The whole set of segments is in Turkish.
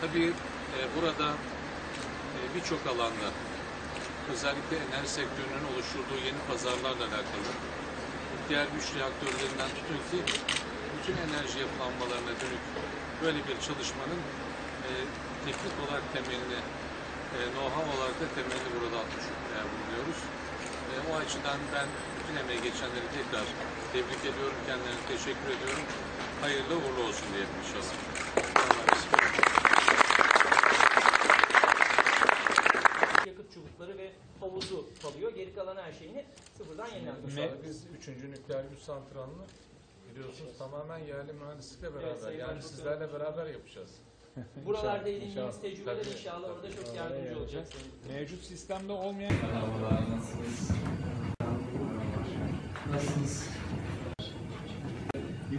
Tabii e, burada e, birçok alanda özellikle enerji sektörünün oluşturduğu yeni pazarlarla alakalı diğer güç reaktörlerinden tutun ki bütün enerji yapılanmalarına dönük böyle bir çalışmanın e, teknik olarak temelini, e, know-how olarak da temelini burada atmış e, bulunuyoruz. E, o açıdan ben bütün emeği geçenleri tekrar tebrik ediyorum, kendilerine teşekkür ediyorum. Hayırlı uğurlu olsun diyelim inşallah. Allah nasip etsin. yakıt çubukları ve havuzu kalıyor. Geri kalan her şeyini sıfırdan tasarlıyoruz. biz 3. nükleer güç santralını biliyorsunuz tamamen yerli mühendislikle beraber yani sizlerle beraber yapacağız. Buralarda İnşallah, edindiğimiz inşallah. tecrübeler Tabii. inşallah orada çok yardımcı olacak. Mevcut sistemde olmayan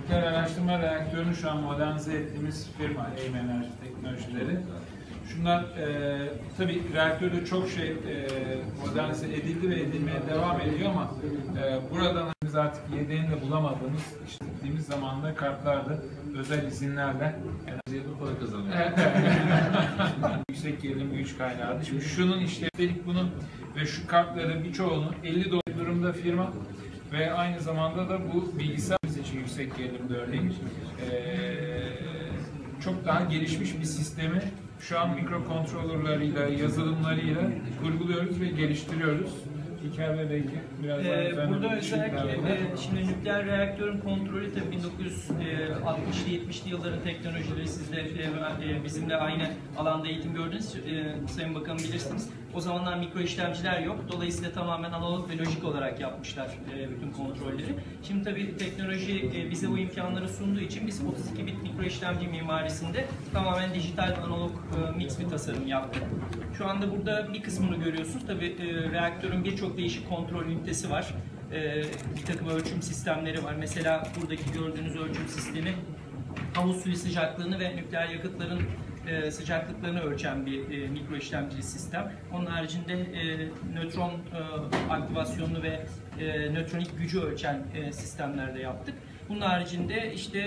Nükleer araştırma reaktörünü şu an modernize ettiğimiz firma AIM Enerji Teknolojileri. Şunlar e, tabii reaktörde çok şey e, modernize edildi ve edilmeye devam ediyor ama e, buradan biz artık yedeğini de bulamadığımız işte gittiğimiz zamanda kartlarda özel izinlerle enerjiye bir para kazanıyor. yüksek gerilim güç kaynağı. Şimdi şunun işte üstelik bunun ve şu kartların birçoğunu 50 dolar durumda firma ve aynı zamanda da bu bilgisayarımız için yüksek gerilimde örneğin eee, çok daha gelişmiş bir sistemi şu an mikrokontrolörleriyle, yazılımlarıyla kurguluyoruz ve geliştiriyoruz. Bey belki biraz daha Ee, üzerine burada özellikle e, şimdi nükleer reaktörün kontrolü tabii 1960'lı 70'li yılların teknolojileri siz de e, e, bizimle aynı alanda eğitim gördünüz. E, Sayın Bakanım bilirsiniz. O zamanlar mikro işlemciler yok. Dolayısıyla tamamen analog ve lojik olarak yapmışlar e, bütün kontrolleri. Şimdi tabii teknoloji e, bize bu imkanları sunduğu için biz 32 bit mikro işlemci mimarisinde tamamen dijital analog e, mix bir tasarım yaptık. Şu anda burada bir kısmını görüyorsunuz. Tabii reaktörün birçok değişik kontrol ünitesi var. Bir takım ölçüm sistemleri var. Mesela buradaki gördüğünüz ölçüm sistemi havuz suyu sıcaklığını ve nükleer yakıtların e, sıcaklıklarını ölçen bir e, mikro işlemcili sistem. Onun haricinde e, nötron e, aktivasyonunu ve e, nötronik gücü ölçen e, sistemler de yaptık. Bunun haricinde işte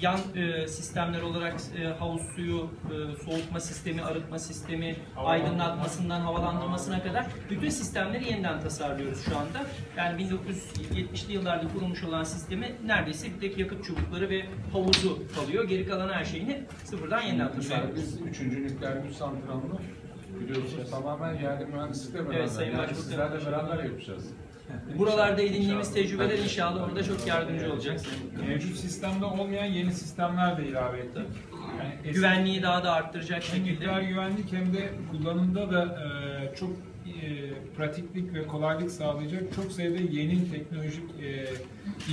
yan e, sistemler olarak e, havuz suyu, e, soğutma sistemi, arıtma sistemi, aydınlatmasından havalandırmasına kadar bütün sistemleri yeniden tasarlıyoruz şu anda. Yani 1970'li yıllarda kurulmuş olan sistemi neredeyse bir tek yakıt çubukları ve havuzu kalıyor. Geri kalan her şeyini sıfırdan yeniden tasarlıyoruz. Biz 3. nükleer güç santralını biliyorsunuz tamamen yerli mühendislikle beraber Sayın yani sizlerle beraber yapacağız. Buralarda edindiğimiz tecrübeler inşallah orada çok yardımcı olacak. Mevcut sistemde olmayan yeni sistemler de ilave ettik. Yani Güvenliği daha da arttıracak Hem şekilde. güvenlik hem de kullanımda da e, çok pratiklik ve kolaylık sağlayacak çok sayıda yeni teknolojik e,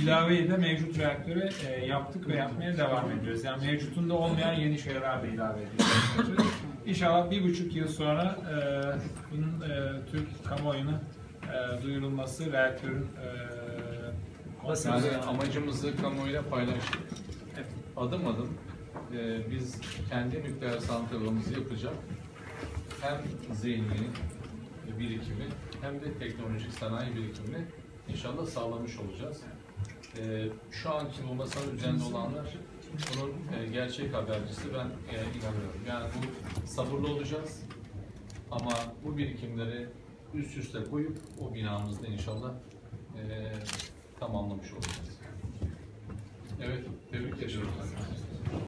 ilaveyi de mevcut reaktöre e, yaptık ve yapmaya devam ediyoruz. Yani mevcutunda olmayan yeni şeyler de ilave edeceğiz. İnşallah bir buçuk yıl sonra e, bunun e, Türk kamuoyuna e, duyurulması reaktörün e, Yani amacımızı kamuoyuyla paylaştık. Adım adım e, biz kendi nükleer santralımızı yapacak hem zihni birikimi hem de teknolojik sanayi birikimini inşallah sağlamış olacağız. E, şu anki bu masanın üzerinde olanlar bunun e, gerçek habercisi ben e, inanıyorum. Yani bu sabırlı olacağız ama bu birikimleri üst üste koyup o binamızda inşallah e, tamamlamış olacağız. Evet.